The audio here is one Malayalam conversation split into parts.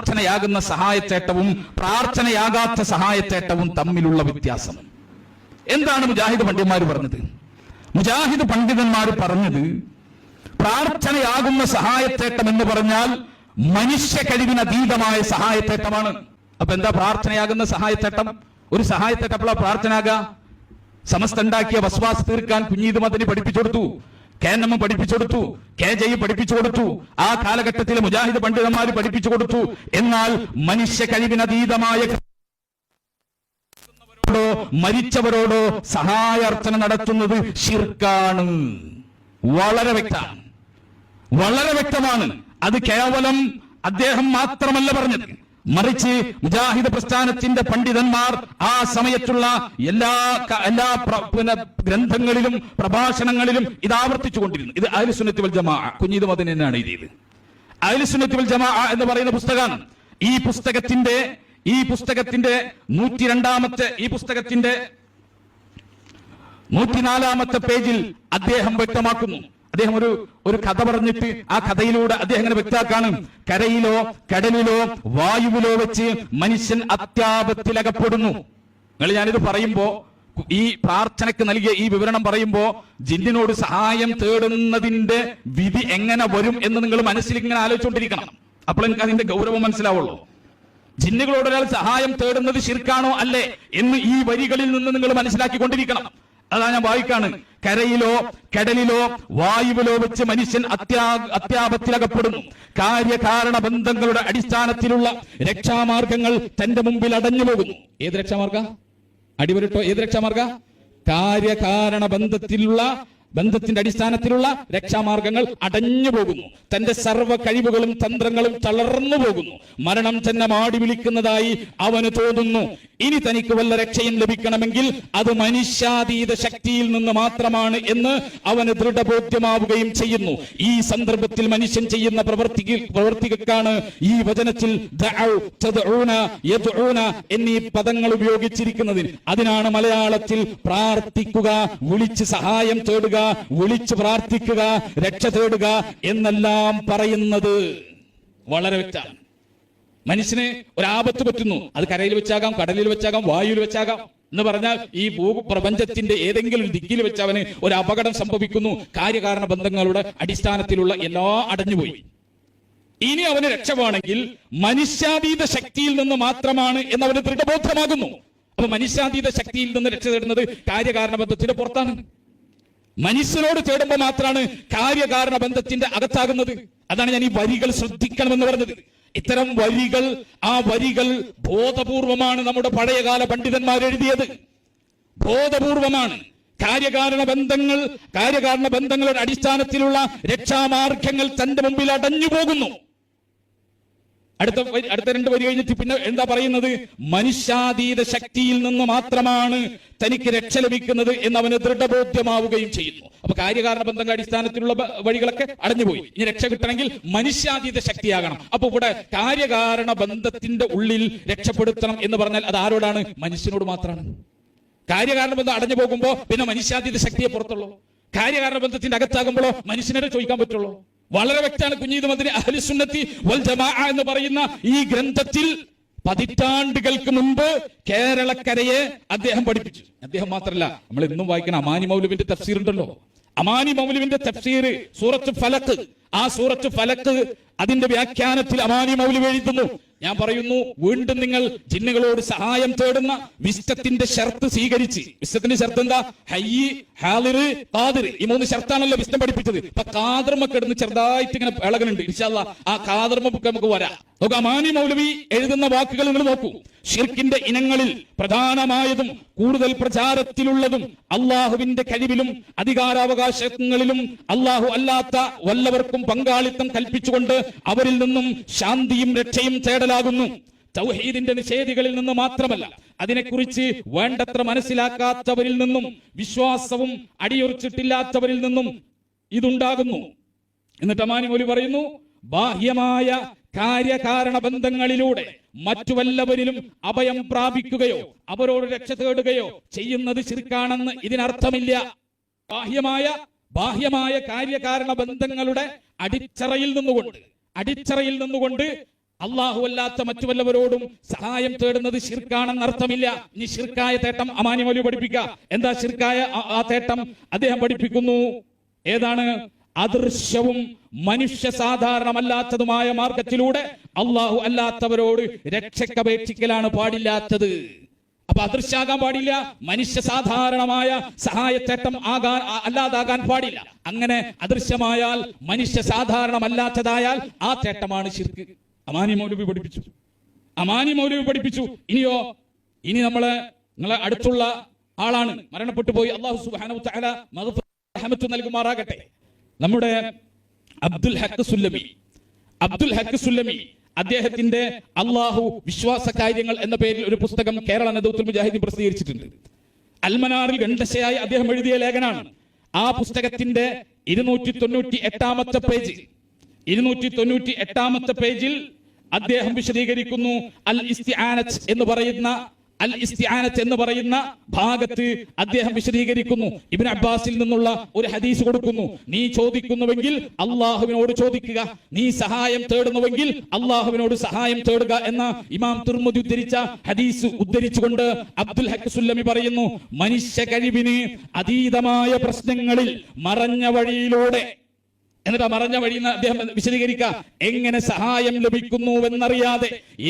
പ്രാർത്ഥനയാകുന്ന സഹായത്തേട്ടവും പ്രാർത്ഥനയാകാത്ത സഹായത്തേട്ടവും തമ്മിലുള്ള വ്യത്യാസം. എന്താണ് മുജാഹിദ് പണ്ഡിതന്മാർ പറഞ്ഞത്? മുജാഹിദ് പണ്ഡിതന്മാർ പറഞ്ഞത് പ്രാർത്ഥനയാകുന്ന സഹായത്തേട്ടം എന്ന് പറഞ്ഞാൽ മനുഷ്യ കഴിവിന് അതീതമായ സഹായത്തേട്ടമാണ്. അപ്പൊ എന്താ പ്രാർത്ഥനയാകുന്ന സഹായത്തേട്ടം? ഒരു സഹായത്തേട്ടപ്പോഴാ പ്രാർത്ഥനയാക സമസ്ത ഉണ്ടാക്കിയ വസ്വാസ് തീർക്കാൻ കുഞ്ഞീത് മദനി പഠിപ്പിച്ചു കൊടുത്തു. കെ എൻ എം പഠിപ്പിച്ചു കൊടുത്തു കെ ജെ പഠിപ്പിച്ചു കൊടുത്തു ആ കാലഘട്ടത്തിൽ മുജാഹിദ് പണ്ഡിതന്മാർ പഠിപ്പിച്ചു കൊടുത്തു. എന്നാൽ മനുഷ്യ കഴിവിനതീതമായ മരിച്ചവരോടോ സഹായാർത്ഥന നടത്തുന്നത് ഷിർക്കാണ് വളരെ വ്യക്തമാണ്. വളരെ വ്യക്തമാണ്. അത് കേവലം അദ്ദേഹം മാത്രമല്ല പറഞ്ഞത്. മറിച്ച് മുജാഹിദ് പ്രസ്ഥാനത്തിന്റെ പണ്ഡിതന്മാർ ആ സമയത്തുള്ള എല്ലാ എല്ലാ ഗ്രന്ഥങ്ങളിലും പ്രഭാഷണങ്ങളിലും ഇത് ആവർത്തിച്ചു കൊണ്ടിരുന്നു ഇത് അഹ്ലുസുന്നത്തി വൽ ജമാ കുഞ്ഞിത് മദൻ എന്നാണ് എഴുതിയത്. അഹ്ലുസുന്നത്തി വൽ ജമാ എന്ന് പറയുന്ന പുസ്തകമാണ്. ഈ പുസ്തകത്തിന്റെ ഈ പുസ്തകത്തിന്റെ നൂറ്റി രണ്ടാമത്തെ ഈ പുസ്തകത്തിന്റെ നൂറ്റിനാലാമത്തെ പേജിൽ അദ്ദേഹം വ്യക്തമാക്കുന്നു. അദ്ദേഹം ഒരു ഒരു കഥ പറഞ്ഞിട്ട് ആ കഥയിലൂടെ അദ്ദേഹം അങ്ങനെ വ്യക്താക്കാണ് കരയിലോ കടലിലോ വായുവിലോ വെച്ച് മനുഷ്യൻ അത്യാപത്തിലകപ്പെടുന്നു. നിങ്ങൾ ഞാനിത് പറയുമ്പോ ഈ പ്രാർത്ഥനയ്ക്ക് നൽകിയ ഈ വിവരണം പറയുമ്പോ ജിന്നിനോട് സഹായം തേടുന്നതിന്റെ വിധി എങ്ങനെ വരും എന്ന് നിങ്ങൾ മനസ്സിൽ ഇങ്ങനെ ആലോചിച്ചുകൊണ്ടിരിക്കണം. അപ്പോൾ എനിക്ക് അതിന്റെ ഗൗരവം മനസ്സിലാവുള്ളൂ. ജിന്നുകളോട് ഒരാൾ സഹായം തേടുന്നത് ശിർക്കാണോ അല്ലേ എന്ന് ഈ വരികളിൽ നിന്ന് നിങ്ങൾ മനസ്സിലാക്കി കൊണ്ടിരിക്കണം അതാ ഞാൻ വായിക്കാണ്. കരയിലോ കടലിലോ വായുവിലോ വെച്ച് മനുഷ്യൻ അത്യാ അത്യാപത്തിലകപ്പെടുന്നു. കാര്യകാരണ ബന്ധങ്ങളുടെ അടിസ്ഥാനത്തിലുള്ള രക്ഷാമാർഗങ്ങൾ തന്റെ മുമ്പിൽ അടഞ്ഞു പോകുന്നു. ഏത് രക്ഷാമാർഗ? അടിവരട്ടോ? ഏത് രക്ഷാമാർഗ? കാര്യകാരണ ബന്ധത്തിലുള്ള ബന്ധത്തിന്റെ അടിസ്ഥാനത്തിലുള്ള രക്ഷാമാർഗങ്ങൾ അടഞ്ഞു പോകുന്നു. തന്റെ സർവ കഴിവുകളും തന്ത്രങ്ങളും തളർന്നു പോകുന്നു. മരണം തന്നെ മാടി വിളിക്കുന്നതായി അവന് തോന്നുന്നു. ഇനി തനിക്ക് വല്ല രക്ഷയും ലഭിക്കണമെങ്കിൽ അത് മനുഷ്യാതീത ശക്തിയിൽ നിന്ന് മാത്രമാണ് എന്ന് അവന് ദൃഢബോധ്യമാവുകയും ചെയ്യുന്നു. ഈ സന്ദർഭത്തിൽ മനുഷ്യൻ ചെയ്യുന്ന പ്രവർത്തിക്ക് പ്രവർത്തികൾക്കാണ് ഈ വചനത്തിൽ എന്നീ പദങ്ങൾ ഉപയോഗിച്ചിരിക്കുന്നത്. അതിനാണ് മലയാളത്തിൽ പ്രാർത്ഥിക്കുക വിളിച്ച് സഹായം തേടുക വിളിച്ച് പ്രാർത്ഥിക്കുക രക്ഷ തേടുക എന്നെല്ലാം പറയുന്നത് വളരെ വ്യക്തമാണ്. മനുഷ്യന് ഒരാപത്ത് പറ്റുന്നു. അത് കരയിൽ വെച്ചാകാം കടലിൽ വെച്ചാകാം വായുവിൽ വെച്ചാകാം എന്ന് പറഞ്ഞാൽ ഈ ഭൂപ്രപഞ്ചത്തിന്റെ ഏതെങ്കിലും ദിക്കിൽ വെച്ച് അവന് ഒരു അപകടം സംഭവിക്കുന്നു. കാര്യകാരണ ബന്ധങ്ങളുടെ അടിസ്ഥാനത്തിലുള്ള എല്ലാ അടഞ്ഞുപോയി. ഇനി അവന് രക്ഷമാണെങ്കിൽ മനുഷ്യാതീത ശക്തിയിൽ നിന്ന് മാത്രമാണ് എന്ന് അവന് ദൃഢബോധമാകുന്നു. അപ്പൊ മനുഷ്യാതീത ശക്തിയിൽ നിന്ന് രക്ഷ തേടുന്നത് കാര്യകാരണ ബന്ധത്തിന്റെ പുറത്താണ്. മനുഷ്യനോട് തേടുമ്പോൾ മാത്രമാണ് കാര്യകാരണ ബന്ധത്തിന്റെ അകത്താകുന്നത്. അതാണ് ഞാൻ ഈ വരികൾ ശ്രദ്ധിക്കണമെന്ന് പറഞ്ഞത്. ഇത്തരം വരികൾ ആ വരികൾ ബോധപൂർവമാണ് നമ്മുടെ പഴയകാല പണ്ഡിതന്മാർ എഴുതിയത്. ബോധപൂർവമാണ്. കാര്യകാരണ ബന്ധങ്ങൾ കാര്യകാരണ ബന്ധങ്ങളുടെ അടിസ്ഥാനത്തിലുള്ള രക്ഷാമാർഗങ്ങൾ തന്റെ മുമ്പിൽ അടഞ്ഞു പോകുന്നു അടുത്ത അടുത്ത രണ്ട് വരി കഴിഞ്ഞിട്ട് പിന്നെ എന്താ പറയുന്നത്? മനുഷ്യാതീത ശക്തിയിൽ നിന്ന് മാത്രമാണ് തനിക്ക് രക്ഷ ലഭിക്കുന്നത് എന്ന് അവന് ദൃഢബോധ്യമാവുകയും ചെയ്യുന്നു. അപ്പൊ കാര്യകാരണ ബന്ധങ്ങളുടെ അടിസ്ഥാനത്തിലുള്ള വഴികളൊക്കെ അടഞ്ഞുപോയി. ഇനി രക്ഷ കിട്ടണമെങ്കിൽ മനുഷ്യാതീത ശക്തിയാകണം. അപ്പൊ ഇവിടെ കാര്യകാരണ ബന്ധത്തിന്റെ ഉള്ളിൽ രക്ഷപ്പെടുത്തണം എന്ന് പറഞ്ഞാൽ അത് ആരോടാണ്? മനുഷ്യനോട് മാത്രമാണ്. കാര്യകാരണ ബന്ധം അടഞ്ഞു പോകുമ്പോ പിന്നെ മനുഷ്യാതീത ശക്തിയെ പുറത്തുള്ളൂ? കാര്യകാരണ ബന്ധത്തിന്റെ അകത്താകുമ്പോഴോ മനുഷ്യനെ ചോദിക്കാൻ പറ്റുള്ളൂ? വളരെ വ്യക്തമാണ് കുഞ്ഞീത് മതിന് അഹ്ലുസുന്നത്തി വൽ ജമാ എന്ന് പറയുന്ന ഈ ഗ്രന്ഥത്തിൽ പതിറ്റാണ്ടുകൾക്ക് മുമ്പ് കേരളക്കരയെ അദ്ദേഹം പഠിപ്പിച്ചു. അദ്ദേഹം മാത്രമല്ല നമ്മൾ ഇന്നും വായിക്കണം അമാനി മൗലുവിന്റെ തഫ്സീർ ഉണ്ടല്ലോ അമാനി മൗലുവിന്റെ തഫ്സീർ സൂറത്ത് ഫലക്ക് ആ സൂറത്ത് ഫലക്ക് അതിന്റെ വ്യാഖ്യാനത്തിൽ അമാനി മൗലി എഴുതുന്നു. ഞാൻ പറയുന്നു വീണ്ടും നിങ്ങൾ ജിന്നുകളോട് സഹായം തേടുന്ന വിസ്റ്റത്തിന്റെ ഷർത്ത് സ്വീകരിച്ച്. വിസ്റ്റത്തിന്റെ ഷർത്ത് എന്താ? ഹയ്യി ഹാലിറ് കാതിർ ഈ മൂന്ന് ഷർത്താണല്ലോ വിസ്റ്റം പഠിപ്പിച്ചത്. അപ്പൊ കാതർമ്മ കിടന്ന് ചെറുതായിട്ട് ഇങ്ങനെ ഇളകനുണ്ട് ഇൻഷാല്ല ആ കാതർമ ബുക്ക് നമുക്ക് വരാം. നോക്കുക അമാനി മൗലവി എഴുതുന്ന വാക്കുകൾ നിങ്ങൾ നോക്കൂ. ഷിർക്കിന്റെ ഇനങ്ങളിൽ പ്രധാനമായതും കൂടുതൽ പ്രചാരത്തിലുള്ളതും അള്ളാഹുവിന്റെ കഴിവിലും അധികാരാവകാശങ്ങളിലും അള്ളാഹു അല്ലാത്ത വല്ലവർക്കും പങ്കാളിത്തം കൽപ്പിച്ചുകൊണ്ട് അവരിൽ നിന്നും ശാന്തിയും രക്ഷയും തേടലാകുന്നു. തൗഹീദിന്റെ നിഷേധികളിൽ നിന്ന് മാത്രമല്ല അതിനെക്കുറിച്ച് വേണ്ടത്ര മനസ്സിലാക്കാത്തവരിൽ നിന്നും വിശ്വാസവും അടിയൊറിച്ചിട്ടില്ലാത്തവരിൽ നിന്നും ഇതുണ്ടാകുന്നു. എന്നിട്ട് അമാനി പറയുന്നു ബാഹ്യമായ കാര്യകാരണ ബന്ധങ്ങളിലൂടെ മറ്റു വല്ലവരിലും അഭയം പ്രാപിക്കുകയോ അവരോട് രക്ഷ തേടുകയോ ചെയ്യുന്നത് ശിർക്കാണെന്ന് ഇതിനർത്ഥമില്ല. ബാഹ്യമായ ബാഹ്യമായ കാര്യകാരണ ബന്ധങ്ങളുടെ അടിച്ചറയിൽ നിന്നുകൊണ്ട് അടിച്ചറയിൽ നിന്നുകൊണ്ട് അള്ളാഹു അല്ലാത്ത മറ്റു വല്ലവരോടും സഹായം തേടുന്നത് ശിർക്കാണെന്ന് അർത്ഥമില്ല. ഇനി ഷിർക്കായ തേട്ടം അമാനി മൗലവി പഠിപ്പിക്കുക. എന്താ ശിർക്കായ? ആ തേട്ടം അദ്ദേഹം പഠിപ്പിക്കുന്നു. ഏതാണ്? അദൃശ്യവും മനുഷ്യ സാധാരണമല്ലാത്തതുമായ മാർഗത്തിലൂടെ അള്ളാഹു അല്ലാത്തവരോട് രക്ഷക്കപേക്ഷിക്കലാണ് പാടില്ലാത്തത്. അപ്പൊ അദൃശ്യാകാൻ പാടില്ല. മനുഷ്യ സാധാരണമായ സഹായത്തേട്ടം ആകാൻ അല്ലാതാകാൻ പാടില്ല. അങ്ങനെ അദൃശ്യമായാൽ മനുഷ്യ സാധാരണമല്ലാത്തതായാൽ ആ തേട്ടമാണ് ശിർക്ക്. അമാനി മൗലവി പഠിപ്പിച്ചു. അമാനി മൗലവി പഠിപ്പിച്ചു. ഇനിയോ ഇനി നമ്മളെ നിങ്ങളെ അടുത്തുള്ള ആളാണ്. മരണപ്പെട്ടു പോയി അള്ളാഹു റഹ്മത്ത് നൽകുമാറാകട്ടെ. നമ്മുടെ അബ്ദുൽ ഹക്ക് സുല്ലമി. അബ്ദുൽ ഹക്ക് സുല്ലമി. അദ്ദേഹത്തിന്റെ അള്ളാഹു വിശ്വാസ കാര്യങ്ങൾ എന്ന പേരിൽ ഒരു പുസ്തകം കേരള നേതൃത്വം മുജാഹിദ് പ്രസിദ്ധീകരിച്ചിട്ടുണ്ട്. അൽമനാറിൽ ഗണ്ടശയായി അദ്ദേഹം എഴുതിയ ലേഖനാണ് ആ പുസ്തകത്തിന്റെ ഇരുന്നൂറ്റി തൊണ്ണൂറ്റി എട്ടാമത്തെ പേജ് ഇരുന്നൂറ്റി തൊണ്ണൂറ്റി എട്ടാമത്തെ പേജിൽ അദ്ദേഹം വിശദീകരിക്കുന്നു അൽ ഇസ്തിആനത്ത് എന്ന് പറയുന്ന അൽ ഇസ്തിആനത്ത് എന്ന് പറയുന്ന ഭാഗത്ത് അദ്ദേഹം വിശദീകരിക്കുന്നു. ഇബിൻ അബ്ബാസിൽ നിന്നുള്ള ഒരു ഹദീസ് കൊടുക്കുന്നു. നീ ചോദിക്കുന്നുവെങ്കിൽ അള്ളാഹുവിനോട് ചോദിക്കുക. നീ സഹായം തേടുന്നുവെങ്കിൽ അള്ളാഹുവിനോട് സഹായം തേടുക എന്ന ഇമാം തുർമുദി ഉദ്ധരിച്ച ഹദീസ് ഉദ്ധരിച്ചുകൊണ്ട് അബ്ദുൽ ഹക്ക് സുല്ലമി പറയുന്നു മനുഷ്യ കഴിവിന് അതീതമായ പ്രശ്നങ്ങളിൽ മറഞ്ഞ വഴിയിലൂടെ എന്നിട്ട് മറഞ്ഞ വഴി അദ്ദേഹം വിശദീകരിക്കുക എങ്ങനെ സഹായം ലഭിക്കുന്നു ലഭിക്കുന്നുവെന്നറിയാതെ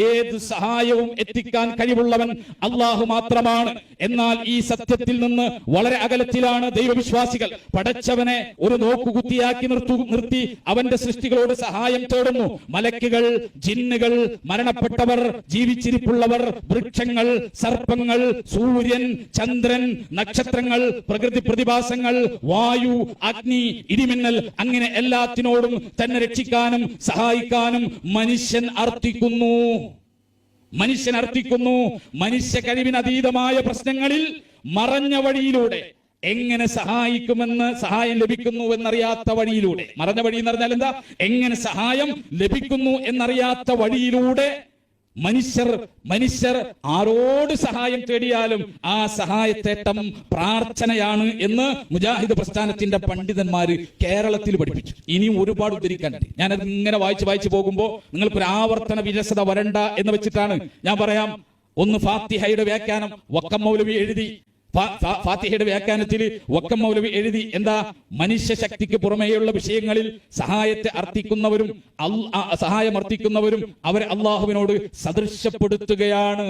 ഏത് സഹായവും എത്തിക്കാൻ കഴിവുള്ളവൻ അള്ളാഹു മാത്രമാണ്. എന്നാൽ ഈ സത്യത്തിൽ നിന്ന് വളരെ അകലത്തിലാണ് ദൈവവിശ്വാസികൾ. പടച്ചവനെ ഒരു നോക്കുകുത്തിയാക്കി നിർത്തു നിർത്തി അവന്റെ സൃഷ്ടികളോട് സഹായം തേടുന്നു. മലക്കുകൾ ജിന്നുകൾ മരണപ്പെട്ടവർ ജീവിച്ചിരിപ്പുള്ളവർ വൃക്ഷങ്ങൾ സർപ്പങ്ങൾ സൂര്യൻ ചന്ദ്രൻ നക്ഷത്രങ്ങൾ പ്രകൃതി പ്രതിഭാസങ്ങൾ വായു അഗ്നി ഇടിമിന്നൽ അങ്ങനെ എല്ലാത്തിനോടും തന്നെ രക്ഷിക്കാനും സഹായിക്കാനും മനുഷ്യൻ അർത്ഥിക്കുന്നു. മനുഷ്യൻ അർത്ഥിക്കുന്നു. മനുഷ്യ കഴിവിനതീതമായ പ്രശ്നങ്ങളിൽ മറഞ്ഞ വഴിയിലൂടെ എങ്ങനെ സഹായിക്കുമെന്ന് സഹായം ലഭിക്കുന്നു എന്നറിയാത്ത വഴിയിലൂടെ. മറഞ്ഞ വഴി എന്ന് പറഞ്ഞാൽ എന്താ? എങ്ങനെ സഹായം ലഭിക്കുന്നു എന്നറിയാത്ത വഴിയിലൂടെ മനുഷ്യർ മനുഷ്യർ ആരോട് സഹായം തേടിയാലും ആ സഹായത്തേട്ടം പ്രാർത്ഥനയാണ് എന്ന് മുജാഹിദ് പ്രസ്ഥാനത്തിന്റെ പണ്ഡിതന്മാര് കേരളത്തിൽ പഠിപ്പിച്ചു. ഇനിയും ഒരുപാട് ഉദ്ധരിക്കാനുണ്ട്. ഞാനത് ഇങ്ങനെ വായിച്ച് വായിച്ചു പോകുമ്പോൾ നിങ്ങൾക്ക് ഒരു ആവർത്തന വിരസത വരണ്ട എന്ന് വെച്ചിട്ടാണ് ഞാൻ പറയാം. ഒന്ന് ഫാത്തിഹയുടെ വ്യാഖ്യാനം വക്കം മൗലവി എഴുതി. ഫാത്തിഹയുടെ വ്യാഖ്യാനത്തിൽ വക്കം മൗലവി എഴുതി എന്താ? മനുഷ്യ ശക്തിക്ക് പുറമേയുള്ള വിഷയങ്ങളിൽ സഹായത്തെ അർത്ഥിക്കുന്നവരും സഹായം അർത്ഥിക്കുന്നവരും അവരെ അള്ളാഹുവിനോട് സദൃശ്യപ്പെടുത്തുകയാണ്.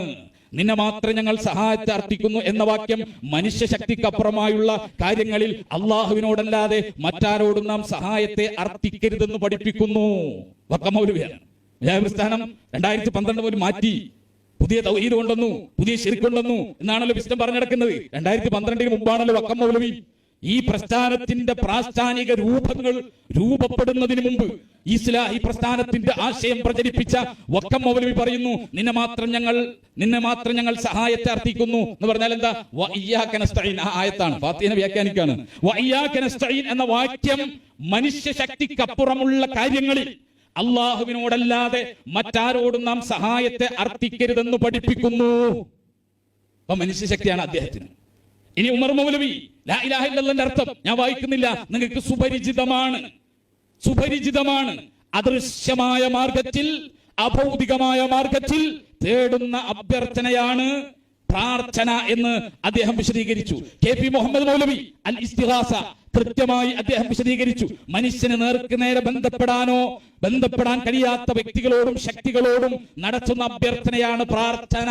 നിന്നെ മാത്രം ഞങ്ങൾ സഹായത്തെ അർത്ഥിക്കുന്നു എന്ന വാക്യം മനുഷ്യ ശക്തിക്കപ്പുറമായുള്ള കാര്യങ്ങളിൽ അള്ളാഹുവിനോടല്ലാതെ മറ്റാരോടും നാം സഹായത്തെ അർത്ഥിക്കരുതെന്ന് പഠിപ്പിക്കുന്നു. വക്കം മൗലവിയാണ്. പ്രസ്ഥാനം രണ്ടായിരത്തി പന്ത്രണ്ട് പോലും മാറ്റി. പുതിയ തൗഹീദ് കൊണ്ടുവന്നു പുതിയ ശിർക്ക് കൊണ്ടുവന്നു എന്നാണല്ലോ വിശുദ്ധം പറഞ്ഞിടക്കുന്നത്. രണ്ടായിരത്തി പന്ത്രണ്ടിന് മുമ്പാണല്ലോ വക്കം മൗലവി. ഈ പ്രസ്ഥാനത്തിന്റെ പ്രാസ്ഥാനിക രൂപങ്ങൾ രൂപപ്പെടുന്നതിന് മുമ്പ് ഇസ്ലാഹി പ്രസ്ഥാനത്തിന്റെ ആശയം പ്രചരിപ്പിച്ച വക്കം മൗലവി പറയുന്നു നിന്നെ മാത്രം ഞങ്ങൾ നിന്നെ മാത്രം ഞങ്ങൾ സഹായത്തെ അർത്ഥിക്കുന്നു. എന്ന് പറഞ്ഞാൽ എന്താ? ആ ആയത്താണ്. ഫാത്തിനെ വ്യാഖ്യാനിക്കാണ് എന്ന വാക്യം മനുഷ്യ ശക്തിക്കപ്പുറമുള്ള കാര്യങ്ങളിൽ അള്ളാഹുവിനോടല്ലാതെ മറ്റാരോടും നാം സഹായത്തെ അർത്ഥിക്കരുതെന്ന് പഠിപ്പിക്കുന്നു. അപ്പൊ മനുഷ്യശക്തിയാണ് അദ്ദേഹത്തിന്. ഇനി ഉമർ മൗലവി ലാ ഇലാഹ അർത്ഥം ഞാൻ വായിക്കുന്നില്ല. നിങ്ങൾക്ക് സുപരിചിതമാണ്. സുപരിചിതമാണ്. അദൃശ്യമായ മാർഗത്തിൽ അഭൗതികമായ മാർഗത്തിൽ തേടുന്ന അഭ്യർത്ഥനയാണ് പ്രാർത്ഥന എന്ന് അദ്ദേഹം വിശദീകരിച്ചു. കെ പി മുഹമ്മദ് മൗലവി അൽ ഇസ്തിഹാസ കൃത്യമായി അദ്ദേഹം വിശദീകരിച്ചു. മനുഷ്യന് നേർക്ക് നേരെ ബന്ധപ്പെടാനോ ബന്ധപ്പെടാൻ കഴിയാത്ത വ്യക്തികളോടും ശക്തികളോടും നടത്തുന്ന അഭ്യർത്ഥനയാണ് പ്രാർത്ഥന.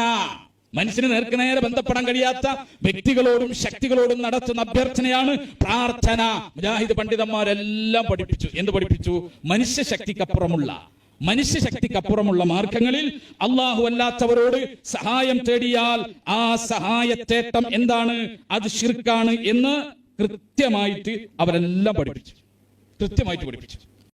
മനുഷ്യന് നേർക്ക് നേരെ ബന്ധപ്പെടാൻ കഴിയാത്ത വ്യക്തികളോടും ശക്തികളോടും നടത്തുന്ന അഭ്യർത്ഥനയാണ് പ്രാർത്ഥന. മുജാഹിദ് പണ്ഡിതന്മാരെല്ലാം പഠിപ്പിച്ചു. എന്ത് പഠിപ്പിച്ചു? മനുഷ്യ ശക്തിക്കപ്പുറമുള്ള മനുഷ്യ ശക്തിക്കപ്പുറമുള്ള മാർഗങ്ങളിൽ അള്ളാഹു അല്ലാത്തവരോട് സഹായം തേടിയാൽ ആ സഹായത്തേട്ടം എന്താണ്? അത് ശിർക്കാണ് എന്ന് കൃത്യമായിട്ട് അവരെല്ലാം പഠിപ്പിച്ചു. കൃത്യമായിട്ട് പഠിപ്പിച്ചു.